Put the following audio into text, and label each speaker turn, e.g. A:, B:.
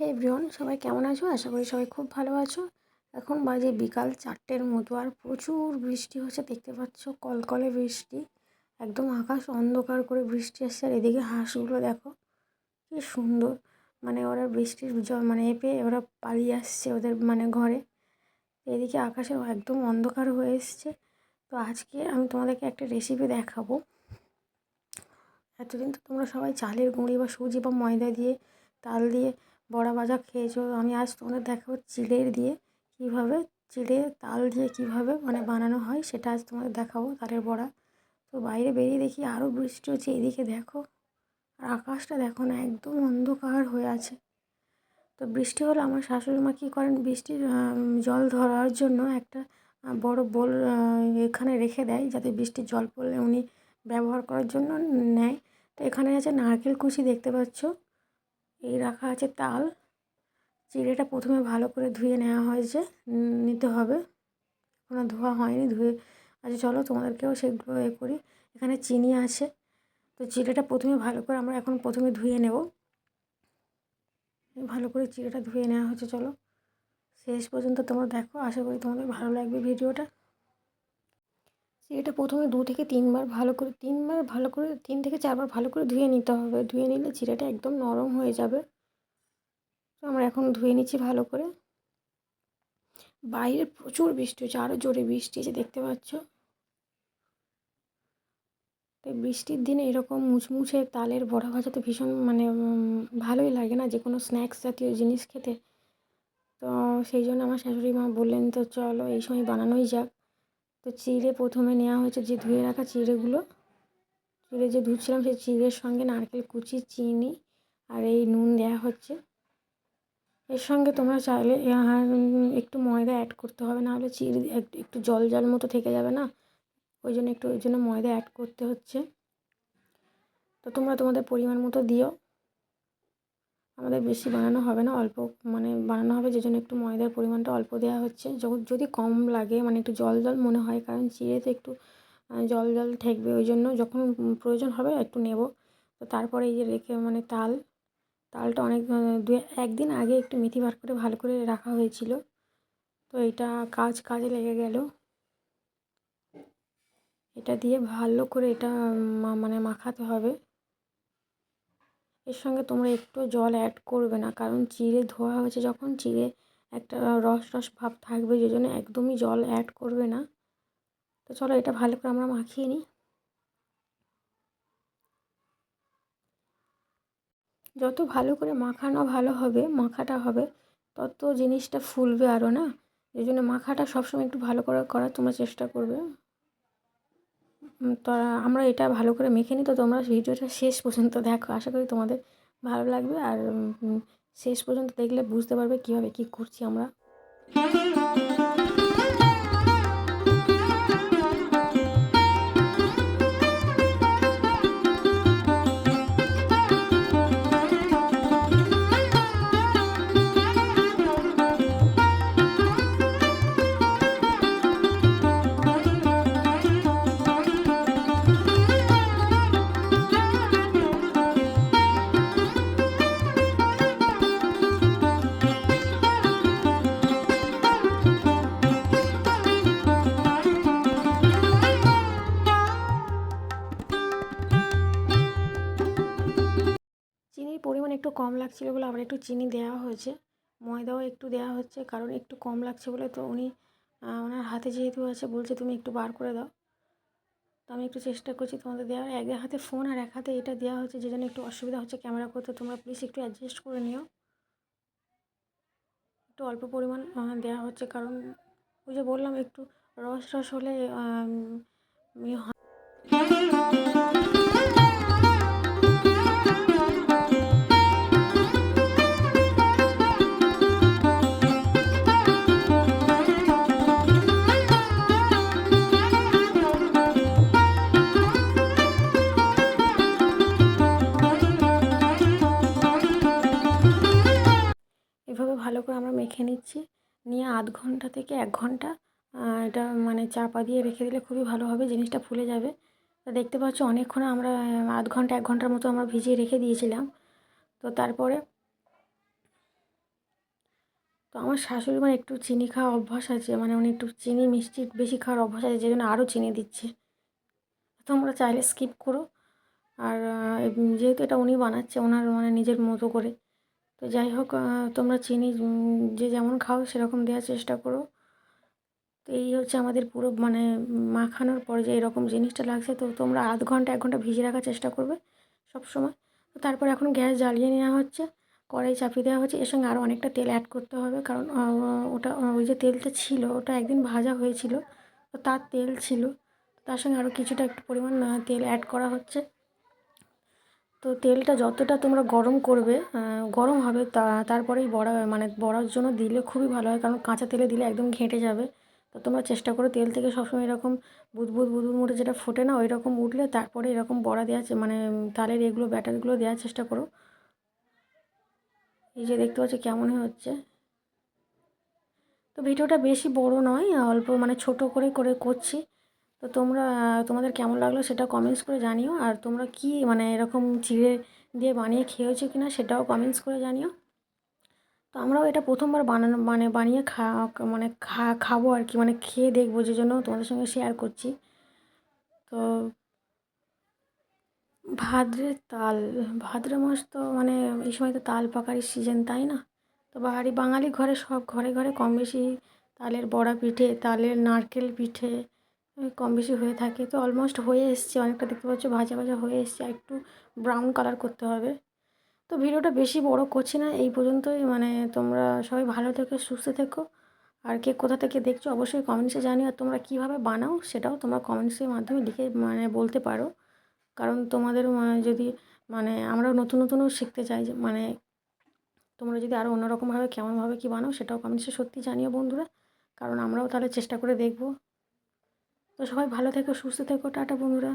A: হে everyone সবাই কেমন আছো? আশা করি সবাই খুব ভালো আছো। এখন বাজে বিকাল চারটের মতো আর প্রচুর বৃষ্টি হচ্ছে, দেখতে পাচ্ছ কলকলে বৃষ্টি। একদম আকাশ অন্ধকার করে বৃষ্টি আসছে আর এদিকে হাঁসগুলো দেখো, কি সুন্দর। মানে ওরা বৃষ্টির জল মানে এ পেয়ে ওরা পালিয়ে আসছে ওদের মানে ঘরে। এদিকে আকাশে একদম অন্ধকার হয়ে এসছে। তো আজকে আমি তোমাদেরকে একটা রেসিপি দেখাবো। এতদিন তো তোমরা সবাই চালের গুঁড়ি বা সুজি বা ময়দা দিয়ে, তাল দিয়ে বড়া ভাজা খেয়েছো? আমি আজ তোমাদের দেখাবো চিড়ের দিয়ে কীভাবে চিড়ে তাল দিয়ে কীভাবে মানে বানানো হয়, সেটা আজ তোমাদের দেখাবো তালের বড়া। তো বাইরে বেরিয়ে দেখি আরও বৃষ্টি হচ্ছে, এদিকে দেখো, আর আকাশটা দেখো না, একদম অন্ধকার হয়ে আছে। তো বৃষ্টি হলে, আমার শাশুড়ি মা কী করেন, বৃষ্টির জল ধরার জন্য একটা বড় বোল এখানে রেখে দেয়, যাতে বৃষ্টির জল পড়লে উনি ব্যবহার করার জন্য নেয়। তো এখানে আছে নারকেল কুচি, দেখতে পাচ্ছ? এই রাখা আছে তাল। চিড়েটা প্রথমে ভালো করে ধুয়ে নেওয়া হয়েছে। নিতে হবে। এখনও ধোয়া হয়নি, ধুয়ে আচ্ছা চলো তোমাদেরকেও সেগুলো এ করি। এখানে চিনি আছে। তো চিড়েটা প্রথমে ভালো করে আমরা এখন প্রথমে ধুয়ে নেব। ভালো করে চিড়েটা ধুয়ে নেওয়া হচ্ছে চলো। শেষ পর্যন্ত তোমরা দেখো। আশা করি তোমাদের ভালো লাগবে ভিডিওটা। চিড়েটা প্রথমে দু থেকে তিনবার ভালো করে, তিনবার ভালো করে, তিন থেকে চারবার ভালো করে ধুয়ে নিতে হবে। ধুয়ে নিলে চিড়েটা একদম নরম হয়ে যাবে। তো আমরা এখন ধুয়ে নিচ্ছি ভালো করে। বাইরে প্রচুর বৃষ্টি হচ্ছে আরও জোরে বৃষ্টি হচ্ছে দেখতে পাচ্ছ। তো বৃষ্টির দিনে এরকম মুচমুচে তালের বড়া ভাজা তো ভীষণ মানে ভালোই লাগে না যে কোনো স্ন্যাক্স জাতীয় জিনিস খেতে। তো সেই জন্য আমার শাশুড়ি মা বললেন, তো চলো এই সময় বানানোই যাক। তো চিড়ে প্রথমে নেওয়া হয়েছে যে ধুয়ে রাখা চিড়েগুলো। চিড়ে যে ধুচ্ছিলাম সেই চিড়ের সঙ্গে নারকেল, কুচি, চিনি আর এই নুন দেওয়া হচ্ছে। এর সঙ্গে তোমরা চাইলে একটু ময়দা অ্যাড করতে হবে না হলে চিড়ে একটু জল জল মতো থেকে যাবে না। ওই জন্য একটু, ওই জন্য ময়দা অ্যাড করতে হচ্ছে। তো তোমরা তোমাদের পরিমাণ মতো দিও। আমাদের বেশি বানানো হবে না, অল্প মানে বানানো হবে যে জন্য একটু ময়দার পরিমাণটা অল্প দেওয়া হচ্ছে। যখন, যদি কম লাগে মানে একটু জল জল মনে হয়, কারণ চিড়েতে একটু জল জল ঠেকবে, ওই জন্য যখন প্রয়োজন হবে একটু নেব। তো তারপরে এই যে রেখে মানে তাল, তালটা অনেক দু একদিন আগে একটু মেথি বার করে ভালো করে রাখা হয়েছিল। তো এটা কাজ, কাজে লেগে গেল। এটা দিয়ে ভালো করে এটা মানে মাখাতে হবে। এর সঙ্গে তোমরা একটু জল অ্যাড করবে না। কারণ চিড়ে ধোয়া হয়েছে যখন চিড়ে একটা রস রস ভাব থাকবে যে জন্য একদমই জল অ্যাড করবে না। তো চলো এটা ভালো করে আমরা মাখিয়ে নিই। যত ভালো করে মাখানো ভালো হবে, মাখাটা হবে, তত জিনিসটা ফুলবে আরও না। এই জন্য মাখাটা সবসময় একটু ভালো করে করার তোমরা চেষ্টা করবে। তো আমরা এটা ভালো করে মেখে নিই। তো তোমরা ভিডিওটা শেষ পর্যন্ত দেখো। আশা করি তোমাদের ভালো লাগবে। আর শেষ পর্যন্ত দেখলে বুঝতে পারবে কীভাবে কী করছি আমরা। একটু কম লাগছিল বলে আবার একটু চিনি দেওয়া হয়েছে। ময়দাও একটু দেওয়া হচ্ছে, কারণ একটু কম লাগছে বলে তো উনি ওনার হাতে যেহেতু আছে, বলছে তুমি একটু বার করে দাও। তো আমি একটু চেষ্টা করছি তোমাদের দেওয়ার। এক হাতে ফোন আর এক হাতে এটা দেওয়া হচ্ছে, যে জন্য একটু অসুবিধা হচ্ছে ক্যামেরা করতে। তোমরা প্লিজ একটু অ্যাডজাস্ট করে নিও। একটু অল্প পরিমাণ দেওয়া হচ্ছে, কারণ ওই যে বললাম একটু রস রস হলে ভালো আধ ঘণ্টা থেকে এক ঘণ্টা এটা মানে চাপা দিয়ে রেখে দিলে খুবই ভালো হবে, জিনিসটা ফুলে যাবে। তা দেখতে পাচ্ছ অনেকক্ষণ আমরা আধ ঘণ্টা, এক ঘণ্টার মতো আমরা ভিজিয়ে রেখে দিয়েছিলাম। তো তারপরে তো আমার শাশুড়ি মার একটু চিনি খাওয়া অভ্যাস আছে মানে উনি একটু চিনি মিষ্টি বেশি খাওয়ার অভ্যাস আছে যে জন্য আরও চিনি দিচ্ছে। তোমরা চাইলে স্কিপ করো। আর যেহেতু এটা উনি বানাচ্ছে, ওনার মানে নিজের মতো করে। তো যাই হোক তোমরা চিনি যে যেমন খাও সেরকম দেওয়ার চেষ্টা করো। তো এই হচ্ছে আমাদের পুরো মানে মাখানোর পরে যে এরকম জিনিসটা লাগছে, তো তোমরা আধ ঘণ্টা, এক ঘণ্টা ভিজিয়ে রাখার চেষ্টা করবে সব সময়। তো তারপর এখন গ্যাস জ্বালিয়ে নেওয়া হচ্ছে, কড়াই চাপিয়ে দেওয়া হচ্ছে, এর সঙ্গে আরও অনেকটা তেল অ্যাড করতে হবে, কারণ ওটা ওই যে তেলটা ছিল, ওটা একদিন ভাজা হয়েছিল, তো তার তেল ছিল, তার সঙ্গে আরও কিছুটা একটু পরিমাণ তেল অ্যাড করা হচ্ছে। তো তেলটা যতটা তোমরা গরম করবে গরম হবে তা, তারপরেই বড়া মানে বড়ার জন্য দিলে খুবই ভালো হয়, কারণ কাঁচা তেলে দিলে একদম ঘেঁটে যাবে। তো তোমরা চেষ্টা করো তেল থেকে সবসময় এরকম বুদবুদ বুদবুদ মুড়ে যেটা ফোটে না ওই রকম উঠলে তারপরে এরকম বড়া দেওয়া মানে তালের এগুলো, ব্যাটারগুলো দেওয়ার চেষ্টা করো। এই যে দেখতে পাচ্ছ কেমনই হচ্ছে। তো ভিডিওটা বেশি বড় নয়, অল্প মানে ছোট করে করে করছি। তো তোমরা, তোমাদের কেমন লাগল সেটা কমেন্টস করে জানিও। আর তোমরা কি মানে এরকম চিড়ে দিয়ে বানিয়ে খেয়েছো কি না সেটাও কমেন্টস করে জানিও। তো আমরাও এটা প্রথমবার বানানো মানে বানিয়ে খা মানে খা, খাব আর কি মানে খেয়ে দেখব যে জন্য তোমাদের সঙ্গে শেয়ার করছি। তো ভাদ্রে তাল, ভাদ্র মাস তো মানে এই সময় তো তাল পাকারই সিজন তাই না? তো বাড়ি, বাঙালি ঘরে সব ঘরে ঘরে কম বেশি তালের বড়া পিঠে, তালের নারকেল পিঠে কম বেশি হয়ে থাকে। তো অলমোস্ট হয়ে এসছে, অনেকটা দেখতে পাচ্ছ ভাজা ভাজা হয়ে এসছে, আর একটু ব্রাউন কালার করতে হবে। তো ভিডিওটা বেশি বড় করছি না, এই পর্যন্তই। মানে তোমরা সবাই ভালো থেকো, সুস্থ থেকো। আর কে কোথা থেকে দেখছ অবশ্যই কমেন্টসে জানিও, আর তোমরা কীভাবে বানাও সেটাও তোমরা কমেন্টসের মাধ্যমে লিখে মানে বলতে পারো। কারণ তোমাদের যদি মানে আমরাও নতুন, নতুনও শিখতে চাই মানে তোমরা যদি আরও অন্যরকমভাবে কেমনভাবে কী বানাও সেটাও কমেন্টসে সত্যি জানিও বন্ধুরা। কারণ আমরাও তাহলে চেষ্টা করে দেখব। তো সবাই ভালো থেকো সুস্থ থেকো টাটা বন্ধুরা।